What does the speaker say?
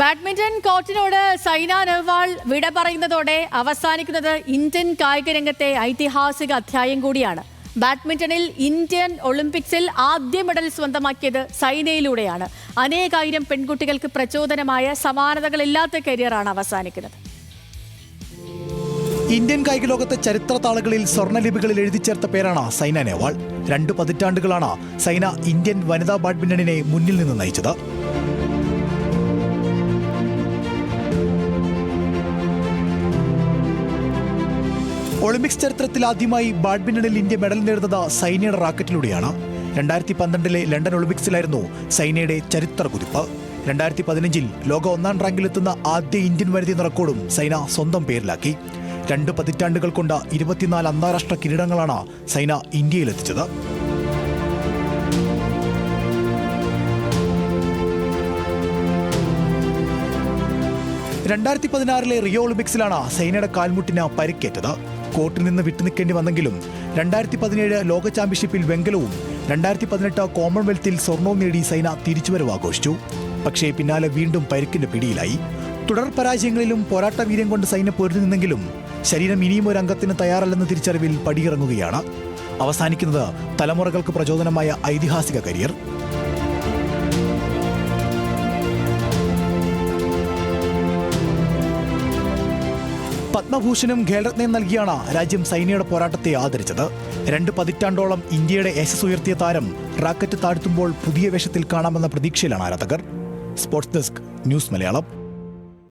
Badminton കോർട്ടിനോട് Saina Nehwal വിട പറയുന്നതോടെ അവസാനിക്കുന്നത് Indian കായിക രംഗത്തെ ഐതിഹാസിക അധ്യായം കൂടിയാണ്. ബാഡ്മിന്റണിൽ ഇന്ത്യൻ ഒളിമ്പിക്സിൽ ആദ്യ മെഡൽ സ്വന്തമാക്കിയത് സൈനയിലൂടെയാണ്. അനേകായിരം പെൺകുട്ടികൾക്ക് പ്രചോദനമായ സമാനതകളില്ലാത്ത കരിയറാണ് അവസാനിക്കുന്നത്. ഇന്ത്യൻ കായിക ലോകത്തെ ചരിത്ര താളുകളിൽ സ്വർണലിപികളിൽ എഴുതി ചേർത്ത പേരാണ് സൈന നെഹ്വാൾ. രണ്ട് പതിറ്റാണ്ടുകളാണ് സൈന ഇന്ത്യൻ വനിതാ ബാഡ്മിന്റണിനെ മുന്നിൽ നിന്ന് നയിച്ചത്. ഒളിമ്പിക്സ് ചരിത്രത്തിൽ ആദ്യമായി ബാഡ്മിന്റണിൽ ഇന്ത്യ മെഡൽ നേടുന്നത് സൈനയുടെ റാക്കറ്റിലൂടെയാണ്. രണ്ടായിരത്തി പന്ത്രണ്ടിലെ ലണ്ടൻ ഒളിമ്പിക്സിലായിരുന്നു സൈനയുടെ ചരിത്ര കുതിപ്പ്. രണ്ടായിരത്തി പതിനഞ്ചിൽ ലോക ഒന്നാം റാങ്കിലെത്തുന്ന ആദ്യ ഇന്ത്യൻ വനിത എന്ന റെക്കോർഡും സൈന സ്വന്തം പേരിലാക്കി. രണ്ട് പതിറ്റാണ്ടുകൾ കൊണ്ട് ഇരുപത്തിനാല് അന്താരാഷ്ട്ര കിരീടങ്ങളാണ് സൈന ഇന്ത്യയിലെത്തിച്ചത്. രണ്ടായിരത്തി പതിനാറിലെ റിയോ ഒളിമ്പിക്സിലാണ് സൈനയുടെ കാൽമുട്ടിന് പരിക്കേറ്റത്. കോർട്ടിൽ നിന്ന് വിട്ടുനിൽക്കേണ്ടി വന്നെങ്കിലും രണ്ടായിരത്തി പതിനേഴ് ലോക ചാമ്പ്യൻഷിപ്പിൽ വെങ്കലവും രണ്ടായിരത്തി പതിനെട്ട് കോമൺവെൽത്തിൽ സ്വർണവും നേടി സൈന തിരിച്ചുവരവ് ആഘോഷിച്ചു പക്ഷേ പിന്നാലെ വീണ്ടും പരിക്കിന്റെ പിടിയിലായി. തുടർ പരാജയങ്ങളിലും പോരാട്ട വീര്യം കൊണ്ട് സൈന പൊരുതി നിന്നെങ്കിലും ശരീരം ഇനിയും ഒരു അംഗത്തിന് തയ്യാറല്ലെന്ന തിരിച്ചറിവിൽ പടിയിറങ്ങുകയാണ്. അവസാനിക്കുന്നത് തലമുറകൾക്ക് പ്രചോദനമായ ഐതിഹാസിക കരിയർ. പത്മഭൂഷണും ഖേൽരത്നയും നൽകിയാണ് രാജ്യം സൈനയുടെ പോരാട്ടത്തെ ആദരിച്ചത്. രണ്ട് പതിറ്റാണ്ടോളം ഇന്ത്യയുടെ യശസ് ഉയർത്തിയ താരം റാക്കറ്റ് താഴ്ത്തുമ്പോൾ പുതിയ വേഷത്തിൽ കാണാമെന്ന പ്രതീക്ഷയിലാണ് ആരാധകർ. Sports desk news Malayalam.